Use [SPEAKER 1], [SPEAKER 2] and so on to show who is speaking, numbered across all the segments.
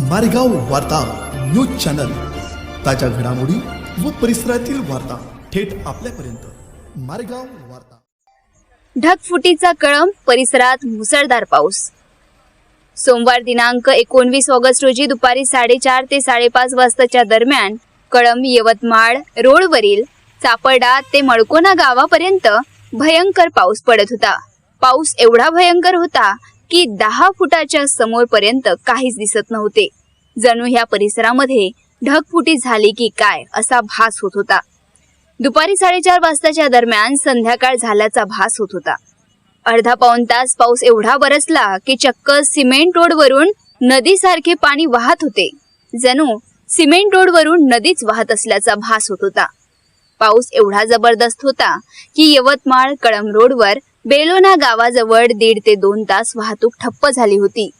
[SPEAKER 1] मारेगाव वार्ता news channel. ताज्या घडामोडी व परिसरातील वार्ता थेट आपल्यापर्यंत. मारेगाव वार्ता.
[SPEAKER 2] ढगफुटीचा कळम परिसरात मुसळधार पाऊस. सोमवार दिनांक एकोणवीस ऑगस्ट रोजी दुपारी साडेचार ते साडेपाच वाजताच्या दरम्यान कळम यवतमाळ रोडवरील चापडा ते मळकोना गावापर्यंत भयंकर पाऊस पडत होता. पाऊस एवढा भयंकर होता की दहा फुटाच्या समोरपर्यंत काहीच दिसत नव्हते. जणू ह्या परिसरामध्ये ढगफुटी झाली की काय असा भास होत होता. दुपारी साडेचार वाजताच्या दरम्यान संध्याकाळ झाल्याचा भास होत होता. अर्धा पाऊण तास पाऊस एवढा बरसला की चक्क सिमेंट रोडवरून नदीसारखे पाणी वाहत होते. जणू सिमेंट रोडवरून नदीच वाहत असल्याचा भास होत होता. पाऊस एवढा जबरदस्त होता की यवतमाळ कळम रोडवर बेलोना गावाजवळ दीड ते दोन तास वाहतूक ठप्प झाली होती.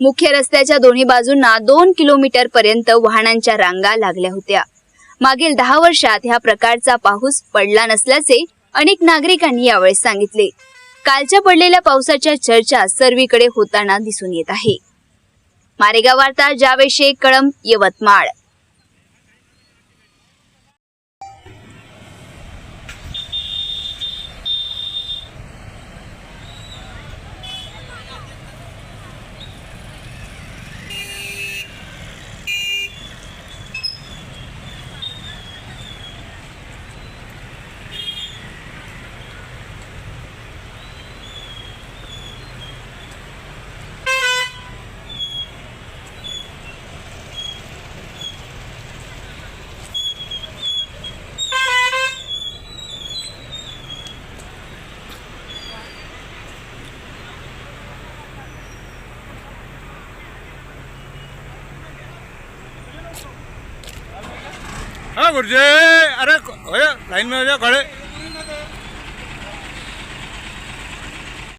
[SPEAKER 2] मुख्य रस्त्याच्या दोन्ही बाजूंना दोन किलोमीटर पर्यंत वाहनांच्या रांगा लागल्या होत्या. मागील दहा वर्षात ह्या प्रकारचा पाऊस पडला नसल्याचे अनेक नागरिकांनी यावेळी सांगितले. कालच्या पडलेल्या पावसाच्या चर्चा सर्वीकडे होताना दिसून येत आहे. मारेगाव वार्ता जावेशे कळम यवतमाळ.
[SPEAKER 3] હા ગુરુજી. અરે હવે લાઈનમાં ઘરે.